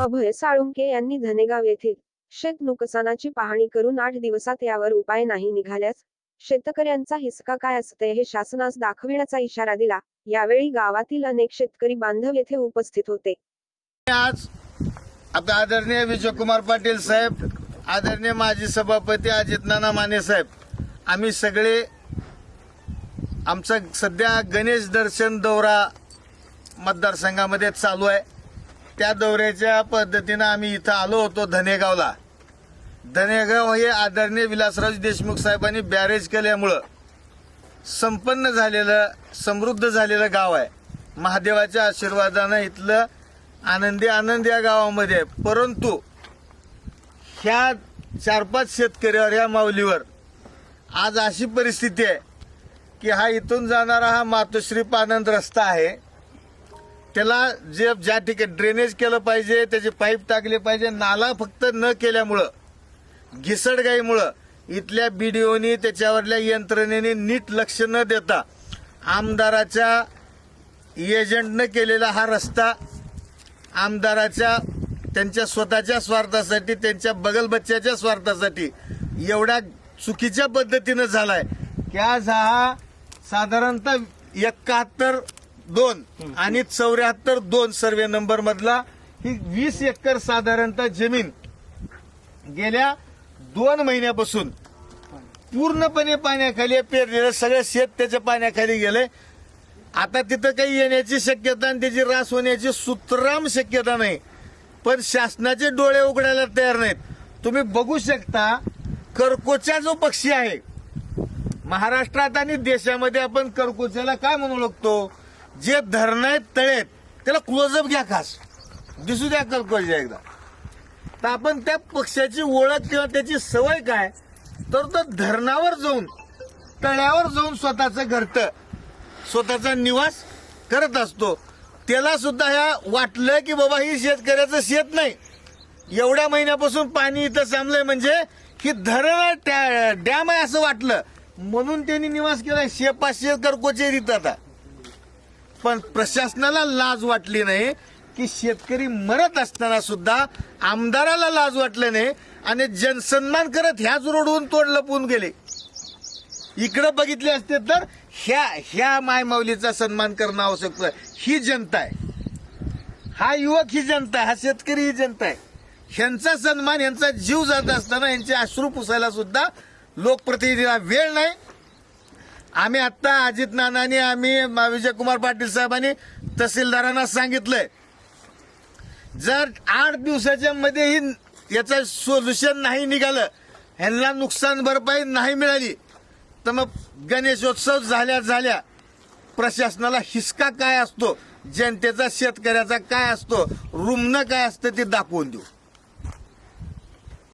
अभय साळुंके यांनी धनेगाव येथील शेत नुकसानाची पाहणी करून आठ दिवसात यावर उपाय नाही निघाल्यास शेतकऱ्यांचा हिसका काय असते हे शासनास दाखविण्याचा इशारा दिला. यावेळी गावातील अनेक शेतकरी बांधव येथे उपस्थित होते. आज आपले आदरणीय विजयकुमार पाटील साहेब आदरणीय माजी सभापती अजित नाना माने साहेब आम्ही सगळे आमचा सध्या गणेश दर्शन दौरा मतदारसंघामध्ये चालू आहे. त्या दौऱ्याच्या पद्धतीनं आम्ही इथं आलो होतो धनेगावला. धनेगाव हे आदरणीय विलासराज देशमुख साहेबांनी बॅरेज केल्यामुळं संपन्न झालेलं समृद्ध झालेलं गाव आहे. महादेवाच्या आशीर्वादानं इथलं आनंदी आनंद या गावामध्ये आहे. परंतु ह्या चार पाच शेतकऱ्यावर ह्या माऊलीवर आज अशी परिस्थिती आहे की हा इथून जाणारा हा मातोश्री पानंद रस्ता आहे. त्याला जे ज्या ठिकाणी ड्रेनेज केलं पाहिजे त्याचे पाईप टाकले पाहिजे नाला फक्त न केल्यामुळं घिसडगाईमुळं इथल्या बीडीओनी त्याच्यावरल्या यंत्रणेने नीट लक्ष न देता आमदाराच्या एजंटनं केलेला हा रस्ता आमदाराच्या त्यांच्या स्वतःच्या स्वार्थासाठी त्यांच्या बगल बच्च्याच्या स्वार्थासाठी एवढ्या चुकीच्या पद्धतीनं झालाय. की आज हा साधारणतः एकाहत्तर दोन. आणि चौऱ्याहत्तर दोन सर्वे नंबर मधला ही वीस एकर साधारणतः जमीन गेल्या दोन महिन्यापासून पूर्णपणे पाण्याखाली. पेरलेलं सगळं शेत त्याच्या पाण्याखाली गेलंय. आता तिथं काही येण्याची शक्यता आणि त्याची रास होण्याची सुतराम शक्यता नाही. पण शासनाचे डोळे उघडायला तयार नाहीत. तुम्ही बघू शकता करकोचा जो पक्षी आहे महाराष्ट्रात आणि देशामध्ये आपण करकोच्याला काय म्हणू लागतो? जे धरण आहेत तळे आहेत त्याला क्लोजअप घ्या खास. दिसू द्या करकोच्या एकदा. तर आपण त्या पक्षाची ओळख किंवा त्याची सवय काय तर तो धरणावर जाऊन तळ्यावर जाऊन स्वतःचं घरटं स्वतःचा निवास करत असतो. त्याला सुद्धा ह्या वाटलं की बाबा ही शेतकऱ्याचं शेत नाही. एवढ्या महिन्यापासून पाणी इथं सामलंय म्हणजे ही धरण डॅम आहे असं वाटलं. म्हणून त्यांनी निवास केलाय. शे पाचशे करकोचे येत आता. पण प्रशासनाला लाज वाटली नाही की शेतकरी मरत असताना सुद्धा आमदाराला लाज वाटलं नाही आणि जनसन्मान करत ह्याच रोडवरून तोड लपवून गेले. इकडं बघितले असते तर ह्या ह्या मायमाऊलीचा सन्मान करणं आवश्यक आहे. ही जनता आहे. हा युवक ही जनता आहे हा शेतकरी ही जनता आहे. ह्यांचा सन्मान यांचा जीव जात असताना यांचे अश्रू पुसायला सुद्धा लोकप्रतिनिधीला वेळ नाही. आम्ही आता अजित नानाने आम्ही विजयकुमार पाटील साहेबांनी तहसीलदारांना सांगितलंय. जर आठ दिवसाच्या मध्येही याचं सोल्युशन नाही निघालं ह्यांना नुकसान भरपाई नाही मिळाली तर मग गणेशोत्सव झाल्या झाल्या प्रशासनाला हिसका काय असतो? जनतेचा शेतकऱ्याचा काय असतो? रुग्ण काय असतं ते दाखवून देऊ.